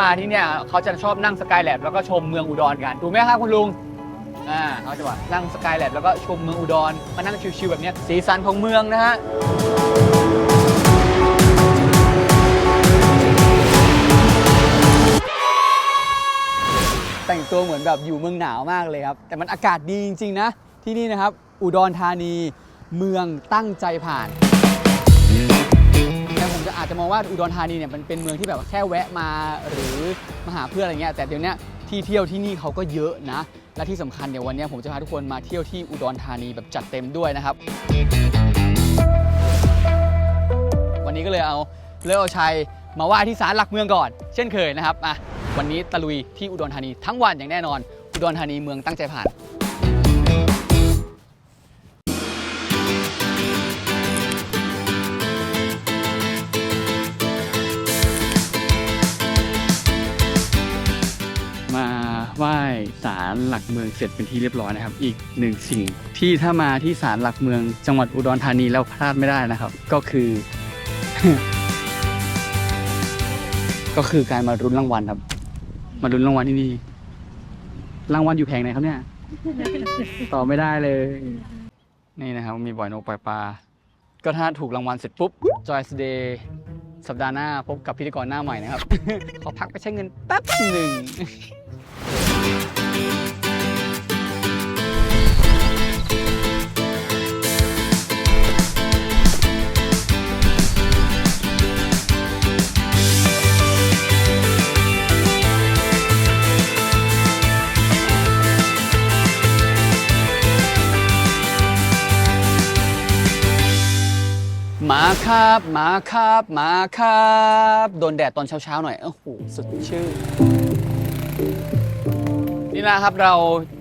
มาที่เนี่ยเขาจะชอบนั่งสกายแลบแล้วก็ชมเมืองอุดรกันถูกไหมครับคุณลุงอ่าเขาจะว่านั่งสกายแลบแล้วก็ชมเมืองอุดรมานั่งชิวๆแบบเนี้ยสีสันของเมืองนะฮะแต่งตัวเหมือนแบบอยู่เมืองหนาวมากเลยครับ แต่มันอากาศดีจริงๆนะ ที่นี่นะครับ อุดรธานี เมืองตั้งใจผ่าน แต่ผมจะอาจจะมองว่าอุดรธานีเนี่ยมันเป็นเมืองที่แบบแค่แวะมาหรือมาหาเพื่อนอะไรเงี้ยแต่เดี๋ยวนี้ที่เที่ยวที่นี่เขาก็เยอะนะ และที่สำคัญเดี๋ยววันนี้ผมจะพาทุกคนมาเที่ยวที่อุดรธานีแบบจัดเต็มด้วยนะครับ วันนี้ก็เลยเอาเลิกเอาชัยมาไหว้ที่ศาลหลักเมืองก่อน เช่นเคยนะครับอะวันนี้ตะลุยที่อุดรธานีทั้งวันอย่างแน่นอน อุดรธานีเมืองตั้งใจผ่าน หลักเมืองเสร็จเป็นที่เรียบร้อยนะครับ อีกหนึ่งสิ่งที่ถ้ามาที่ศาลหลักเมืองจังหวัดอุดรธานีแล้วพลาดไม่ได้นะครับ ก็คือ ก็คือการมารุ้นรางวัลครับ มารุ้นรางวัลที่นี่รางวัลอยู่แผงไหนครับเนี่ยตอบไม่ได้เลย นี่นะครับ มีบ่อยนกปล่อยปลาก็ถ้าถูกรางวัลเสร็จปุ๊บ Joy Day สัปดาห์หน้าพบกับพิธีกรหน้าใหม่นะครับ ขอพักไปใช้เงินแป๊บหนึ่ง มาครับมาครับ มาครับ โดนแดดตอนเช้าๆหน่อย โอ้โหสดชื่นนี่นะครับเรา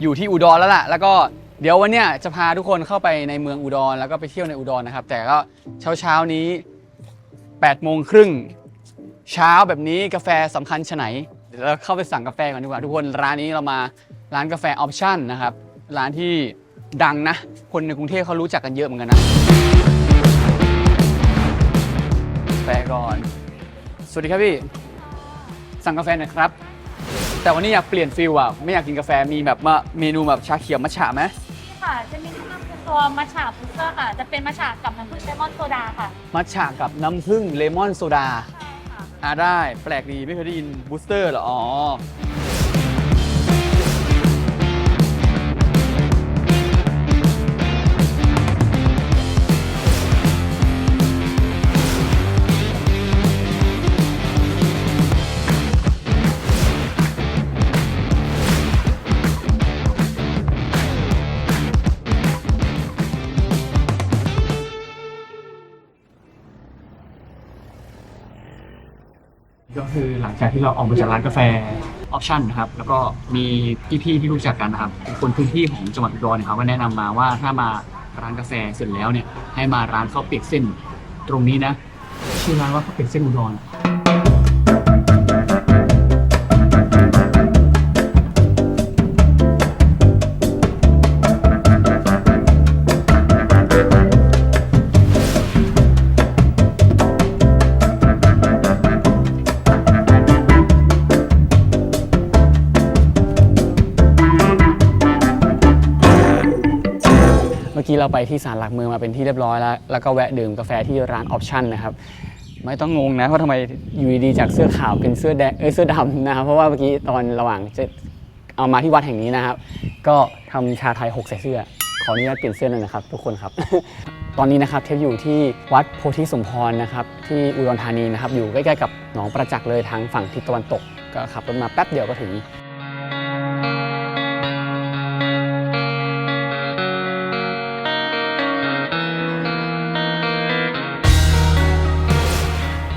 อยู่ที่อุดรแล้วล่ะ แล้วก็เดี๋ยววันเนี้ยจะพาทุกคนเข้าไปในเมืองอุดร แล้วก็ไปเที่ยวในอุดรนะครับ แต่ก็เช้าเช้าๆนี้8โมงครึ่งเช้าแบบนี้กาแฟสำคัญชะไหน เดี๋ยวเราเข้าไปสั่งกาแฟกันดีกว่าทุกคนร้านนี้เรามาร้านกาแฟออปชั่นนะครับ ร้านที่ดังนะ คนในกรุงเทพเขารู้จักกันเยอะเหมือนกันนะ ฟก่อน สวัสดีครับพี่ สั่งกาแฟหน่อยครับ แต่วันนี้อยากเปลี่ยนฟิลอะไม่อยากกินกาแฟ มีแบบมาเมนูแบบชาเขียวมัทฉะไหมค่ะ จะมีแนะนำเป็นตัวมัชฉาบูสเตอร์ค่ะ จะเป็นมัชฉากับน้ำผึ้งเลมอนโซดาค่ะ มัทฉะกับน้ำผึ้งเลมอนโซดา ใช่ค่ะ อ่าได้ แปลกดี ไม่เคยได้ยินบูสเตอร์เหรอ อ๋อ จากที่เราออกมาจากร้านกาแฟออปชันนะครับแล้วก็มีพี่ๆที่รู้จักกันนะครับเป็นคนพื้นที่ของจังหวัดอุดรเนี่ยเขาก็แนะนำมาว่าถ้ามาร้านกาแฟเสร็จแล้วเนี่ยให้มาร้านข้าวเปียกเส้นตรงนี้นะชื่อร้านว่าข้าวเปียกเส้นอุดร กี้เราไปที่ศาลหลักเมืองมาเป็นที่เรียบร้อยแล้ว แล้วก็แวะดื่มกาแฟที่ร้านออปชั่นนะครับ ไม่ต้องงงนะว่าทำไมอยู่ดีจากเสื้อขาวเป็นเสื้อแดงเอ้ยเสื้อดำนะครับ เพราะว่าเมื่อกี้ตอนระหว่างจะเอามาที่วัดแห่งนี้นะครับ ก็ทำชาไทยหกใส่เสื้อ ขออนุญาตเปลี่ยนเสื้อหน่อยนะครับ ทุกคนครับ ตอนนี้นะครับเทปอยู่ที่วัดโพธิสมพรนะครับที่อุดรธานีนะครับ อยู่ใกล้ๆกับหนองประจักษ์เลยทางฝั่งทิศตะวันตก ก็ขับรถมาแป๊บเดียวก็ถึง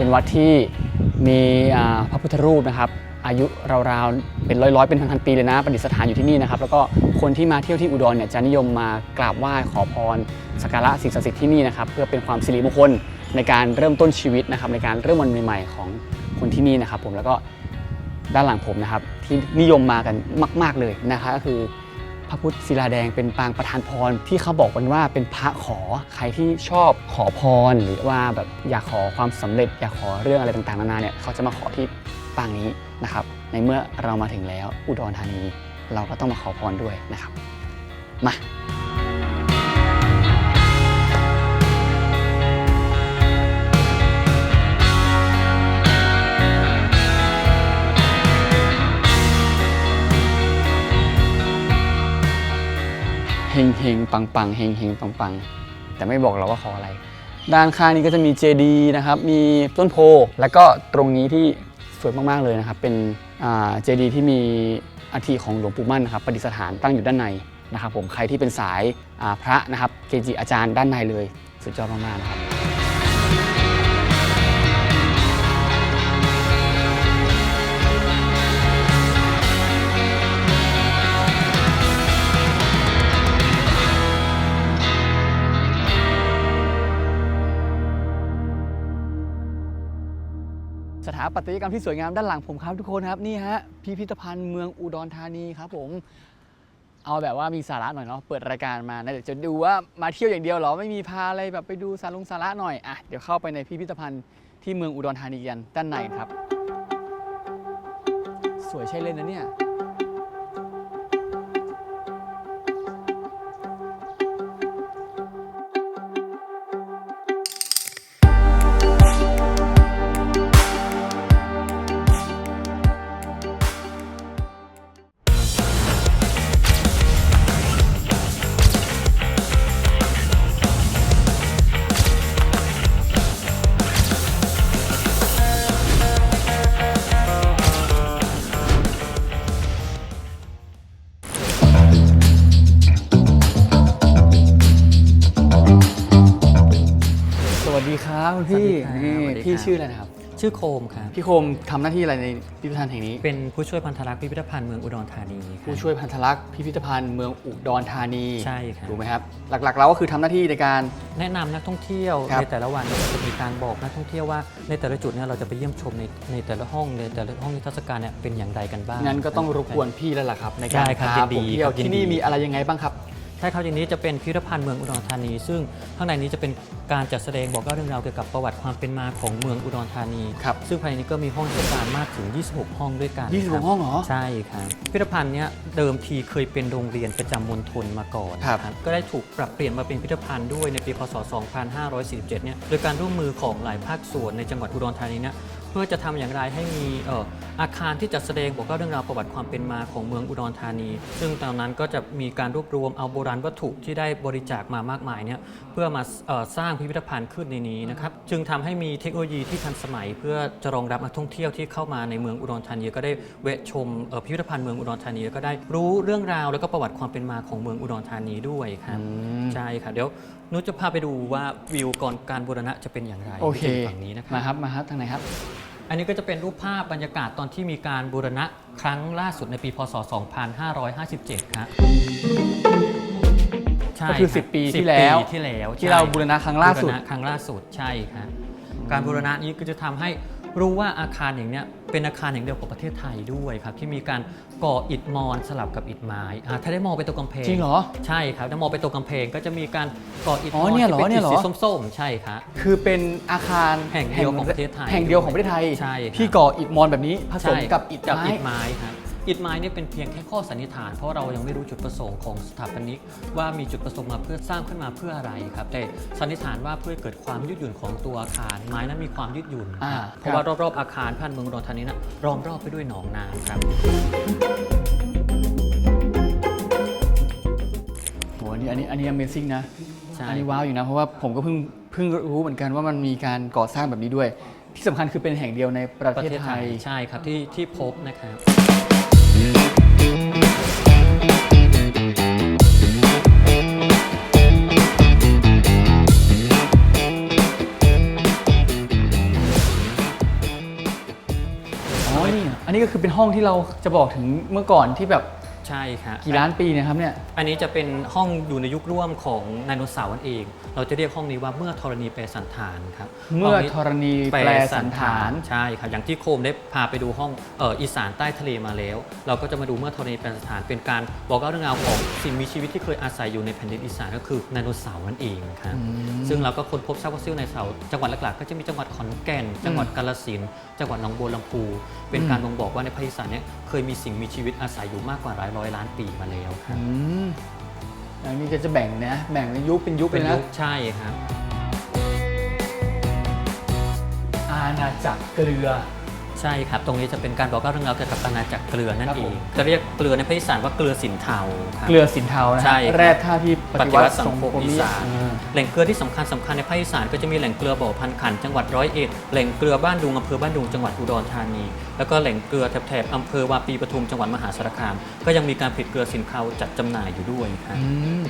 เป็นวัดที่มีพระพุทธรูปนะครับอายุราวๆเป็นร้อยๆเป็นพันๆปีเลยนะประดิษฐานอยู่ที่นี่นะครับ แล้วก็คนที่มาเที่ยวที่อุดรเนี่ยจะนิยมมากราบไหว้ขอพรสักการะสิ่งศักดิ์สิทธิ์ที่นี่นะครับเพื่อเป็นความสิริมงคลในการเริ่มต้นชีวิตนะครับในการเริ่มวันใหม่ๆของคนที่นี่นะครับ ผมแล้วก็ด้านหลังผมนะครับที่นิยมมากันมาก ๆเลยนะคะก็คือ ระพุทธศิลาแดงเป็นปางประธานพรที่เขาบอกกันว่าเป็นพระขอใครที่ชอบขอพร หรือว่าแบบอยากขอความสำเร็จ อยากขอเรื่องอะไรต่างๆนานาเนี่ยเขาจะมาขอที่ปางนี้นะครับ ในเมื่อเรามาถึงแล้วอุดรธานี เราก็ต้องมาขอพรด้วยนะครับ มา เฮงเฮงปังปังเฮงเฮงปังปังแต่ไม่บอกเราว่าขออะไร ด้านข้างนี้ก็จะมีเจดีนะครับ มีต้นโพ แล้วก็ตรงนี้ที่สวยมากๆเลยนะครับ เป็นเจดีที่มีอัฐิของหลวงปู่มั่นนะครับประดิษฐานตั้งอยู่ด้านในนะครับ ผมใครที่เป็นสายพระนะครับ เกจิอาจารย์ด้านในเลย สุดยอดมากๆนะครับ ถาปัตยกรรมที่สวยงามด้านหลังผมครับทุกคนครับนี่ฮะพิพิธภัณฑ์เมืองอุดรธานีครับผมเอาแบบว่ามีสาระหน่อยเนาะเปิดรายการมานะเดี๋ยวจะดูว่ามาเที่ยวอย่างเดียวเหรอไม่มีพาอะไรแบบไปดูสารงสาระหน่อยอะเดี๋ยวเข้าไปในพิพิธภัณฑ์ที่เมืองอุดรธานีกันด้านในครับ สวยใช่เล่นนะเนี่ย ชื่อโคมครับ พี่โคมทำหน้าที่อะไรในพิพิธภัณฑ์แห่งนี้ เป็นผู้ช่วยพันธรักษ์พิพิธภัณฑ์เมืองอุดรธานีครับ ผู้ช่วยพันธลักษณ์พิพิธภัณฑ์เมืองอุดรธานีใช่ครับ ถูกไหมครับ หลักๆเราก็คือทำหน้าที่ในการ แนะนำนักท่องเที่ยวครับ ในแต่ละวันเราจะมีการบอกนักท่องเที่ยวว่าในแต่ละจุดเนี่ยเราจะไปเยี่ยมชมในในแต่ละห้องในแต่ละห้องนิทรรศการเนี่ยเป็นอย่างไรกันบ้าง งั้นก็ต้องรบกวนพี่แล้วล่ะครับ ในการได้ครับพายินดีผมเที่ยวครับยินดีที่นี่มีอะไรยังไงบ้างครับ ใช่ครับอย่างนี้จะเป็นพิพิธภัณฑ์เมืองอุดรธานี ซึ่งข้างในนี้จะเป็นการจัดแสดงบอกเล่าเรื่องราวเกี่ยวกับประวัติความเป็นมาของเมืองอุดรธานีครับซึ่งภายในนี้ก็มีห้องนิทรรศการมากถึง 26 ห้องด้วยกัน26ครับห้องเหรอ ใช่ครับพิพิธภัณฑ์เนี้ยเดิมทีเคยเป็นโรงเรียนประจำมณฑลมาก่อนครับ นะก็ได้ถูกปรับเปลี่ยนมาเป็นพิพิธภัณฑ์ด้วยในปี พศ 2547 เนี่ยโดยการร่วมมือของหลายภาคส่วนในจังหวัดอุดรธานีเนี่ย เพื่อจะทำอย่างไรให้มีเอ่ออาคารที่จัดแสดงบอกเล่าเรื่องราวประวัติความเป็นมาของเมืองอุดรธานี ซึ่งตอนนั้นก็จะมีการรวบรวมเอาโบราณวัตถุที่ได้บริจาคมามากมายเนี่ยเพื่อมาเอ่อสร้างพิพิธภัณฑ์ขึ้นในนี้นะครับจึงทำให้มีเทคโนโลยีที่ทันสมัย เพื่อจะรองรับนักท่องเที่ยวที่เข้ามาในเมืองอุดรธานีก็ได้แวะชมเอ่อพิพิธภัณฑ์เมืองอุดรธานีแล้วก็ได้รู้เรื่องราวแล้วก็ประวัติความเป็นมาของเมืองอุดรธานีด้วยครับใช่ค่ะเดี๋ยวนุชจะพาไปดูว่าวิวก่อนการบูรณะจะเป็นอย่างไรโอเคที่ฝั่งนี้นะคมารับครับมาครับทางไหนครับ อันนี้ก็จะเป็นรูปภาพบรรยากาศตอนที่มีการบูรณะครั้งล่าสุดในปีพศ 2557ครับใช่ก็คือรับ10ปี10ที่แล้วปีที่แล้วที่ใช่เราบูรณะครั้งล่าสุด บูรณะครั้งล่าสุดใช่ครับการบูรณะนี้ก็จะทำให้ รู้ว่าอาคารอย่างเนี้ยเป็นอาคารอย่างเดียวของประเทศไทยด้วยครับ ที่มีการก่ออิฐมอนสลับกับอิฐไม้อ่าถ้าได้มองไปตรงกำแพงจริงเหรอ ใช่ครับถ้ามองไปตรงกำแพงก็จะมีการก่ออิฐอ๋มออนเนี่ยเหรอที่ป็เนี่ยเหรอ สีส้มๆใช่ครับ คือเป็นอาคารแห่งเดียวของประเทศไทยแห่งเดียวของประเทศไทย ใช่ครับ ที่ก่ออิฐมอนแบบนี้ผสมใช่กับอิฐกับไม้ อิฐไม้ครับ อิฐไม้เนี่ยเป็นเพียงแค่ข้อสันนิษฐาน เพราะเรายังไม่รู้จุดประสงค์ของสถาปนิก ว่ามีจุดประสงค์มาเพื่อสร้างขึ้นมาเพื่ออะไรครับแต่สันนิษฐานว่าเพื่อเกิดความยืดหยุ่นของตัวอาคารไม้นั้นมีความยืดหยุ่นอ่าครับเพราะว่ารอบๆอาคารพันเมืองอุดรธานีนะล้อมรอบไปด้วยหนองน้ำครับ โหอันนี้อันนี้อันนี้ Amazing นะ ใช่ อันนี้ว้าวอยู่นะ เพราะว่าผมก็เพิ่งเพิ่งรู้เหมือนกันว่ามันมีการก่อสร้างแบบนี้ด้วย ที่สำคัญคือเป็นแห่งเดียวในประประเทศเทศไทไทยย ใช่ครับที่ที่พบนะครับ ก็คือเป็นห้องที่เราจะบอกถึงเมื่อก่อนที่แบบ ใช่ครับกี่ล้านปีเนะครับเนี่ย อันนี้จะเป็นห้องอยู่ในยุคร่วมของไดโนเสาร์นั่นเอง เราจะเรียกห้องนี้ว่าเมื่อธรณีแปรสันฐานครับเมื่อห้งนี้ธรณีแปลสันฐานใช่ครับอย่างที่โคมได้พาไปดูห้องเอออีสานใต้ทะเลมาแล้ว เราก็จะมาดูเมื่อธรณีแปรสันฐานเป็นการบอกเล่าเรื่องราวของสิ่งมีชีวิตที่เคยอาศัยอยู่ในแผ่นดินอีสานก็คือไดโนเสาร์นั่นเองครับซึ่งเราก็ค้นพบซากฟอสซิลในเสาร์จังหวัดหลักๆก็จะมีจังหวัดขอนแก่น จังหวัดกาฬสินธุ์จังหวัดหนองบัวลำพูเป็นการบ่งบอกว่าในภาคอีสานเนี่ย เคยมีสิ่งมีชีวิตอาศัยอยู่มากกว่าหลายร้อยล้านปีมาแล้วครับอืมอันนี้ก็จะแบ่งนะแบ่งเป็นยุคเป็นยุคเป็เลนยยุนะคใช่ครับอาณาจักรเกลือ ใช่ครับ ตรงนี้จะเป็นการบอกเล่าเรื่องราวเกี่ยวกับอาณาจักรเกลือนั่นครับเอผงมจะเรียกเกลือในภาคอีสานว่าเกลือสินเทาครับ เกลือสินเทานะฮะใช่ครับแร่ธาตุที่ปปฏิฏิวัวัติติสัสังงคคมมอีนิสานอ่าแหล่งเกลือที่สำคัญสำคัญในภาคอีสานก็จะมีแหล่งเกลือบ่อพันขันจังหวัดร้อยเอ็ดแหล่งเกลือบ้านดุงอำเภอบ้านดุงจังหวัดอุดรธานีแล้วก็แหล่งเกลือแถบๆอำเภอวาปีปทุมจังหวัดมหาสารคาม ก็ยังมีการผลิตเกลือสินเทาจัดจำหน่ายอยู่ด้วยครับ อืม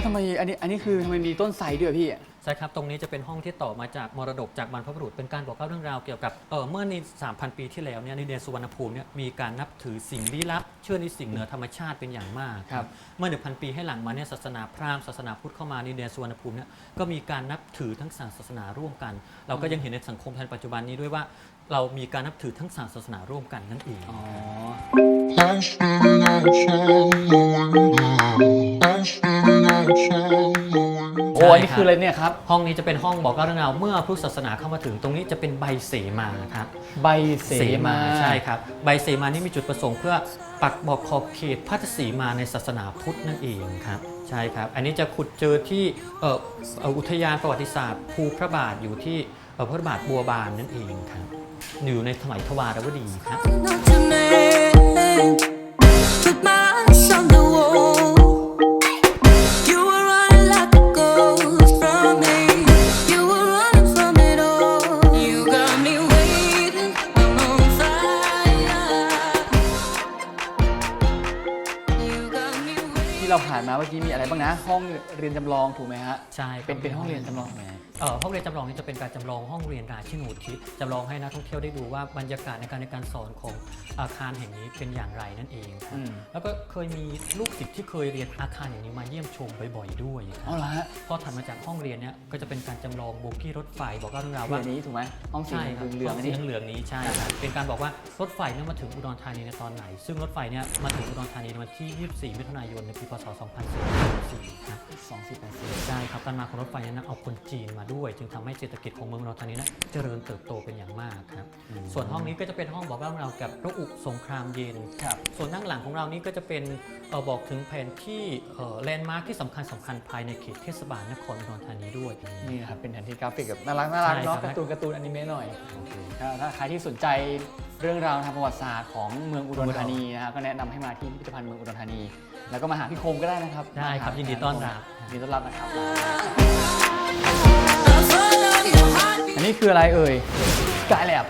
แล้วทำไมอันนี้อันนี้คือทำไมมีต้นไทรด้วยอะพี่ ใช่ครับ ตรงนี้จะเป็นห้องที่ต่อมาจากมรดกจากบรรพบุรุษเป็นการบอกเล่าเรื่องราวเกี่ยวกับเออเมื่อใน 3,000 ปีที่แล้วเนี่ยในเดือนสุวรรณภูมิเนี่ยมีการนับถือสิ่งลี้ลับ เชื่อในสิ่งเหนือธรรมชาติเป็นอย่างมากครับเมื่อ 1,000 ปีให้หลังมาเนี่ยศาสนาพราหมณ์ศาสนาพุทธเข้ามาในเดือนสุวรรณภูมิเนี่ยก็มีการนับถือทั้งสามศาสนาร่วมกัน เราก็ยังเห็นในสังคมไทยปัจจุบันนี้ด้วยว่า เรามีการนับถือทั้งสามศาสนาร่วมกันนั่นเองอ๋อ I'm spinning out somewhere. I'm spinning out somewhere. โอ้อันนี้คืออะไรเนี่ยครับ ห้องนี้จะเป็นห้องบอกเล่าเรื่องราวเมื่อพุทธศาสนาเข้ามาถึงตรงนี้จะเป็นใบเสมาครับ ใบเสมาใช่ครับ ใบเสมานี่มีจุดประสงค์เพื่อปักบอกขอบเขตพัทธสีมาในศาสนาพุทธนั่นเองครับใช่ครับ อันนี้จะขุดเจอที่เอ่อเอ่ออุทยานประวัติศาสตร์ ภูพระบาทอยู่ที่เอ่อพระบาทบัวบานนั่นเองครับอยู่ในสมัยทวารวดีครับ นะห้องเรียนจำลองถูกไหมฮะใช่ครับ เป็นเป็นห้องเรียนจำลองไหม เอ่อห้องเรียนจำลองนี้จะเป็นการจำลองห้องเรียนราชินูทิศจำลองให้นักท่องเที่ยวได้ดูว่าบรรยากาศในการในการสอนของอาคารแห่งนี้เป็นอย่างไรนั่นเองครับอืมแล้วก็เคยมีลูกศิษย์ที่เคยเรียนอาคารอย่างนี้มาเยี่ยมชมบ่อยๆด้วยคอ๋อรับเหรอฮะพอถัดมาจากห้องเรียนเนี่ยก็จะเป็นการจำลองโบกี้รถไฟบอกเล่าเรื่องราวคือว่าอันนี้ถูกไหมห้องสีใช่ครับเหลืองๆอันสีนี้ เหลืองๆนี้ใช่ครับเป็นการบอกว่ารถไฟเนี่ยมาถึงอุดรธานีในตอนไหน ซึ่งรถไฟเนี่ยมาถึงอุดรธานีในวันที่ 24 มิถุนายนในปีพศ2494ครับ สองสิบแปดสิบใช่ครับการมาของรถไฟนั้นเอาคนจีนมาด้วย จึงทำให้เศรษฐกิจของเมืองอุดรธานีนั้นเจริญเติบโตเป็นอย่างมากครับ ส่วนห้องนี้ก็จะเป็นห้องบอกเล่าเราวกับพระอุสงครามเย็น ครับ ส่วนด้านหลังของเรานี่ก็จะเป็นเอ่อบอกถึงแผนที่แลนด์มาร์คที่สำคัญสำคัญภายในเขตเทศบาลนครอุดรธานีด้วย นี่นะครับเป็นแผนที่กราฟิกแบบน่ารักน่ารักใช่เนาะครับ การ์ตูนการ์ตูนอนิเมะหน่อยโอเคถ้าถ้าใครที่สนใจเรื่องราวทางประวัติศาสตร์ของเมืองอุดรธานีนะครับก็แนะนำให้มาที่พิพิธภัณฑ์เมืองอุดรธานี แล้วก็มาหาพี่โคมก็ได้นะครับได้ครับยินดีต้อนรับ ยินดีต้อนรับนะครับ I follow your heartbeat. อันนี้คืออะไรเอ่ยกายแลบ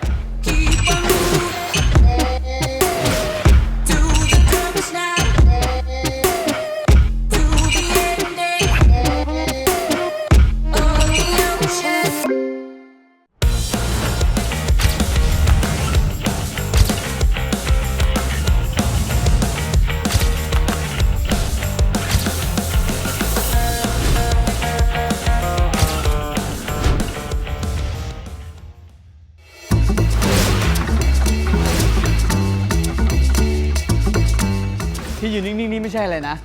ไม่ใช่เลยนะ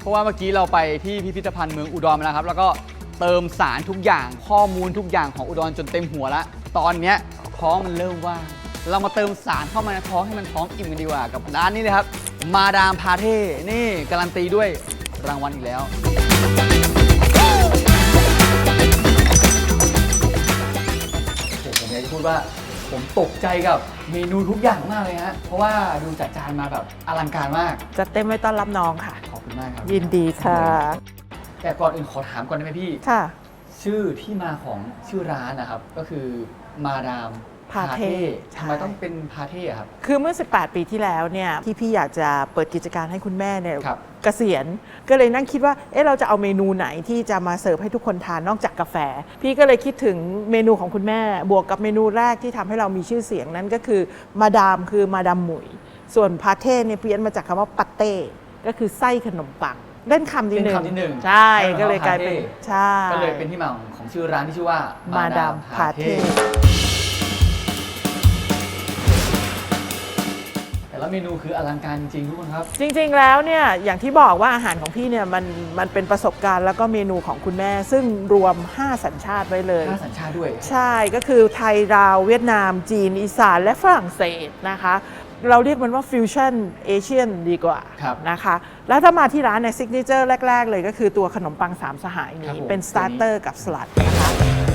เพราะว่าเมื่อกี้เราไปที่พิพิธภัณฑ์เมืองอุดรมาแล้วครับ แล้วก็เติมสารทุกอย่างข้อมูลทุกอย่างของอุดรจนเต็มหัวแล้วตอนเนี้ยท้องมันเริ่มว่าง เรามาเติมสารเข้ามาในท้องให้มันท้องอิ่มกันดีกว่ากับร้านนี้เลยครับ มาดามพาเท่นี่การันตีด้วยรางวัลอีกแล้ว ผมอยากจะพูดว่า ผมตกใจกับเมนูทุกอย่างมากเลยฮะ เพราะว่าดูจัดจานมาแบบอลังการมากจัดเต็มไว้ต้อนรับน้องค่ะ ขอบคุณมากครับ ยินดีค่ะ แต่ก่อนอื่นขอถามก่อนได้ไหมพี่ ค่ะ ชื่อที่มาของชื่อร้านนะครับ ก็คือมาดาม พาเท่ทำไมต้องเป็นพาเท่อะครับ คือเมื่อ 18 ปีที่แล้วเนี่ยที่พี่อยากจะเปิดกิจการให้คุณแม่เนี่ยครับเกษียณก็เลยนั่งคิดว่าเอ๊ะเราจะเอาเมนูไหนที่จะมาเสิร์ฟให้ทุกคนทานนอกจากกาแฟ พี่ก็เลยคิดถึงเมนูของคุณแม่ บวกกับเมนูแรกที่ทำให้เรามีชื่อเสียงนั้นก็คือมาดามคือมาดามหมุย ส่วนพาเท่เนี่ยเพี้ยนมาจากคำว่าปัตเต้ก็คือไส้ขนมปังเล่นคำนิดเล่นึนงคำนิดนึงใช่ให้มันก็เลยกลายเป็นพาเท่ใช่ก็เลยเป็นที่มาของของชื่อร้านที่ชื่อว่ามามาดามพาเท่ ละเมนูคืออลังการจริงๆทุกคนครับ จริงๆ แล้วเนี่ยอย่างที่บอกว่าอาหารของพี่เนี่ยมันมันเป็นประสบการณ์แล้วก็เมนูของคุณแม่ ซึ่งรวม 5 สัญชาติไว้เลยห้าสัญชาติด้วย ใช่ก็คือไทยลาวเวียดนาม จีน อีสาน และฝรั่งเศสนะคะ เราเรียกมันว่าฟิวชั่นเอเชียนดีกว่าครับนะคะ แล้วถ้ามาที่ร้านในซิกเนเจอร์แรก ๆ เลยก็คือตัวขนมปังสามสหายครันี้บผม เป็นสตาร์เตอร์กับสลัดนะคะ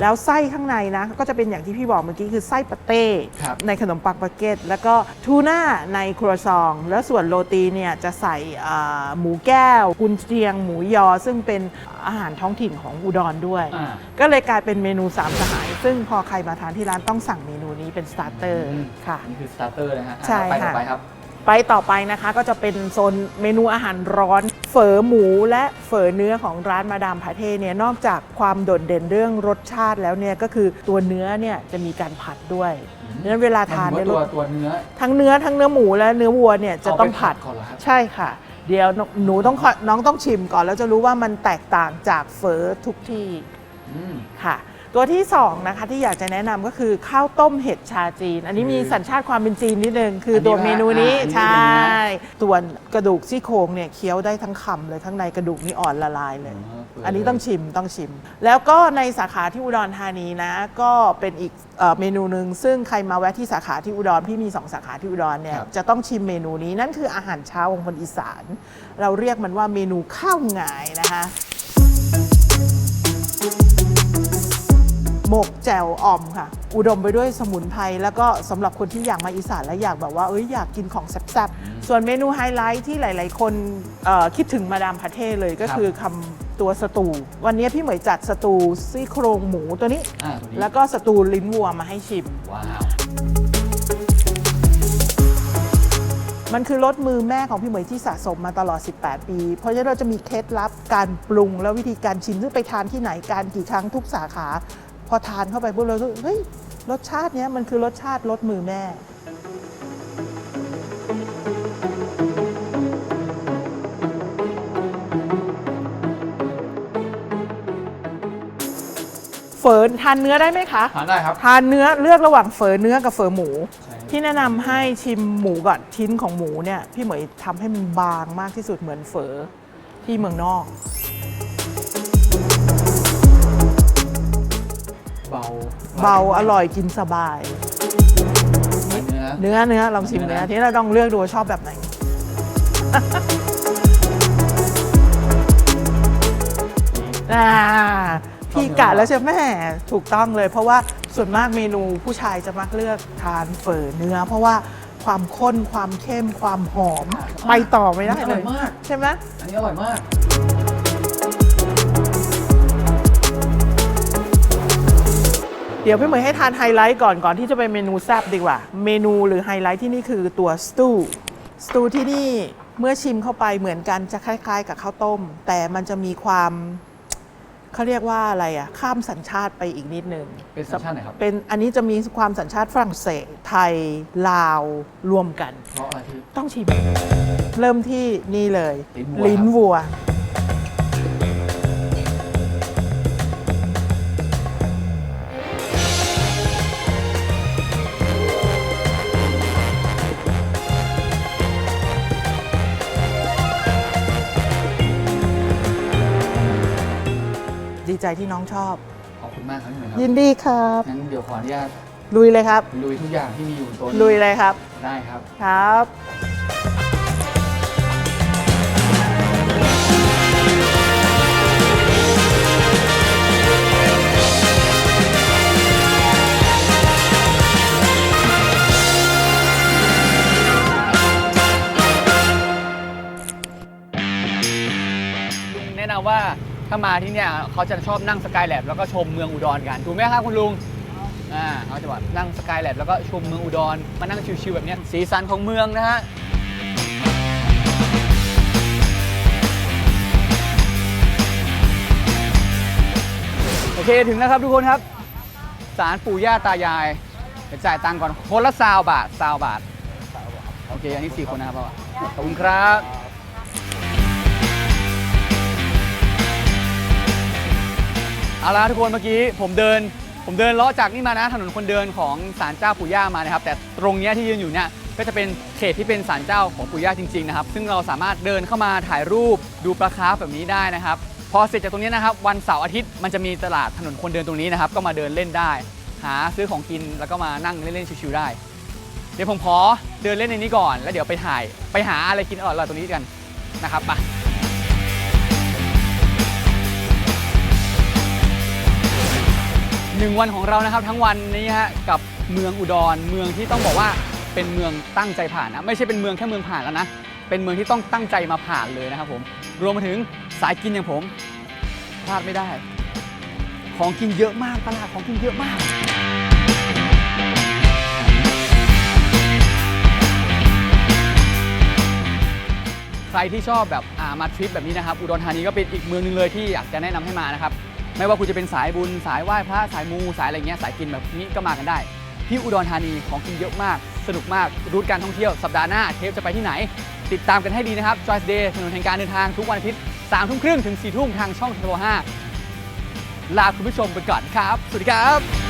แล้วไส้ข้างในนะก็จะเป็นอย่างที่พี่บอกเมื่อกี้คือไส้ปาเต้ครับในขนมปังปาเกตแล้วก็ทูน่าในครัวซอง แล้วส่วนโรตีเนี่ยจะใส่อ่าหมูแก้วกุนเชียง หมูยอ ซึ่งเป็นอาหารท้องถิ่นของอุดรด้วยอ่าก็เลยกลายเป็นเมนูสามสหาย ซึ่งพอใครมาทานที่ร้านต้องสั่งเมนูนี้เป็นสตาร์เตอร์อืมค่ะนี่คือสตาร์เตอร์นะฮะใช่อะไปต่อค่ะไปครับ ไปต่อไปนะคะก็จะเป็นโซนเมนูอาหารร้อน เฝอหมูและเฝอเนื้อของร้านมาดามพาเท่เนี่ยนอกจากความโดดเด่นเรื่องรสชาติแล้วเนี่ยก็คือตัวเนื้อเนี่ยจะมีการผัดด้วยดังนั้นเวลาทานมัเนี่ยนตัวรสตัวเนื้อทั้งเนื้อทั้งเนื้อหมูและเนื้อวัวเนี่ยจะต้องผัดเอาไปผัดก่อนเหรอครับใช่ค่ะ เดี๋ยวหนูต้องขอน้องต้องชิมก่อนแล้วจะรู้ว่ามันแตกต่างจากเฝอทุกที่อืมค่ะ ตัวที่สองนะคะที่อยากจะแนะนำก็คือข้าวต้มเห็ดชาจีน อันนี้มีสัญชาติความเป็นจีนนิดนึงคือตัวเมนูนี้อันนี้ใชว่าอ่าอันนี้่เป็นเนื้ส่วนกระดูกซี่โครงเนี่ยเคี้ยวได้ทั้งคำเลยข้างในกระดูกนี่อ่อนละลายเลยอ๋อเปิดอันนี้ต้องชิมต้องชิม แล้วก็ในสาขาที่อุดรธานีนะ ก็เป็นอีกเอ่อเมนูหนึ่งซึ่งใครมาแวะที่สาขาที่อุดรพี่มี 2 สาขาที่อุดรเนี่ยครับจะต้องชิมเมนูนี้นั่นคืออาหารเช้าของคนอีสาน เราเรียกมันว่าเมนูข้าวหงายนะคะ หมกแจ่วอ่อมค่ะ อุดมไปด้วยสมุนไพรแล้วก็สำหรับคนที่อยากมาอีสานและอยากแบบว่าเอ้ยอยากกินของแซ่บๆ ส่วนเมนูไฮไลท์ที่หลาย ๆ คนเอ่อคิดถึงมาดามพาเท่เลยก็ครับคือคำตัวสตู วันนี้พี่เหมยจัดสตูซี่โครงหมูตัวนี้อ่าตัวนี้ แล้วก็สตูลิ้นวัวมาให้ชิม ว้าว มันคือรสมือแม่ของพี่เหมยที่สะสมมาตลอด 18 ปี เพราะฉะนั้นเราจะมีเคล็ดลับการปรุงและวิธีการชิมซึ่งไปทานที่ไหนการกี่ครั้งทุกสาขา พอทานเข้าไปปุ๊บเราก็เฮ้ยรสชาติเนี้ยมันคือรสชาติรสมือแม่เฝอทานเนื้อได้ไหมคะ ทานได้ครับ ทานเนื้อเลือกระหว่างเฝอเนื้อกับเฝอหมูใช่ที่แนะนำให้ชิมหมูก่อนชิ้นของหมูเนี่ยพี่เหมยทำให้มันบางมากที่สุดเหมือนเฝอที่เมืองนอก เบาเบาอร่อยกินสบาย เนื้อเนื้อเนื้อลองชิมเนื้เนื้ออนะทีนี้เราต้องเลือกดูว่าชอบแบบไหน อ่าพี่กะแล้วใช่ไหมถูกต้องเลย เพราะว่าส่วนมากเมนูผู้ชายจะมักเลือกทานเฝอเนื้อ เพราะว่าความข้นความเข้มความหอม ไปต่อไม่ได้อเลร่อยยมากใช่ไหมอันนี้อร่อยมาก เดี๋ยวพี่เหมยให้ทานไฮไลท์ก่อนก่อนที่จะไปเมนูแซบดีกว่า เมนูหรือไฮไลท์ที่นี่คือตัวสตูสตูที่นี่เมื่อชิมเข้าไปเหมือนกันจะคล้าย ๆ กับข้าวต้ม แต่มันจะมีความเขาเรียกว่าอะไรอะข้ามสัญชาติไปอีกนิดนึงเป็นสัญชาติไหนครับเป็นอันนี้จะมีความสัญชาติฝรั่งเศสไทยลาวรวมกัน เพราะอะไรที่ต้องชิม เริ่มที่นี่เลย ลิ้นวัว ใจที่น้องชอบ ขอบคุณมากครับพี่เหมือนครับยินดีครับ งั้นเดี๋ยวขออนุญาตลุยเลยครับ ลุยทุกอย่างที่มีอยู่บนโต๊ะนี้ลุยเลยครับได้ครับ ครับลุงแนะนำว่า ถ้ามาที่เนี่ยเขาจะชอบนั่งสกายแลบแล้วก็ชมเมืองอุดรกันถูกไหมครับคุณลุงอ่าเขาจะแบบนั่งสกายแลบแล้วก็ชมเมืองอุดรมานั่งชิวๆแบบเนี้ยสีสันของเมืองนะฮะโอเคถึงแล้วครับทุกคนครับศาลปู่ย่าตายายเดี๋ยวจ่ายตังค์ก่อนคนละซาวบาทซาวบาทโอเคอันนี้สี่คนนะครับพ่อขอบคุณครับ เอาละทุกคนเมื่อกี้ผมเดิน ผมเดินเลาะจากนี่มานะถนนคนเดินของศาลเจ้าปู่ย่ามานะครับ แต่ตรงเนี้ยที่ยืนอยู่เนี่ยก็จะเป็นเขตที่เป็นศาลเจ้าของปู่ย่าจริงๆนะครับ ซึ่งเราสามารถเดินเข้ามาถ่ายรูปดูปลาคาร์ฟแบบนี้ได้นะครับ พอเสร็จจากตรงนี้นะครับ วันเสาร์อาทิตย์มันจะมีตลาดถนนคนเดินตรงนี้นะครับ ก็มาเดินเล่นได้ หาซื้อของกินแล้วก็มานั่งเล่นๆชิวๆได้ เดี๋ยวผมขอเดินเล่นในนี้ก่อน แล้วเดี๋ยวไปถ่ายไปหาอะไรกินอร่อยๆตรงนี้กันนะครับไป หนึ่งวันของเรานะครับทั้งวันนี้ฮะกับเมืองอุดรเมืองที่ต้องบอกว่าเป็นเมืองตั้งใจผ่านนะไม่ใช่เป็นเมืองแค่เมืองผ่านแล้วนะเป็นเมืองที่ต้องตั้งใจมาผ่านเลยนะครับผมรวมมาถึงสายกินอย่างผมพลาดไม่ได้ ของกินเยอะมากตลาดของกินเยอะมากใครที่ชอบแบบามาทริปแบบนี้นะครับอุดรธานีก็เป็นอีกเมืองหนึงเลยที่อยากจะแนะนำให้มานะครับ ไม่ว่าคุณจะเป็นสายบุญ สายไหว้พระสายมูสายอะไรเงี้ยสายกินแบบนี้ก็มากันได้ ที่อุดรธานีของกินเยอะมาก สนุกมากรูทการท่องเที่ยวสัปดาห์หน้าเทปจะไปที่ไหน ติดตามกันให้ดีนะครับ Choice Day ถนนแห่งการเดินทางทุกวันอาทิตย์3ทุ่มครึ่งถึงสี่ทุ่มทางช่องทบ5ลาคุณผู้ชมไปก่อนครับ สวัสดีครับ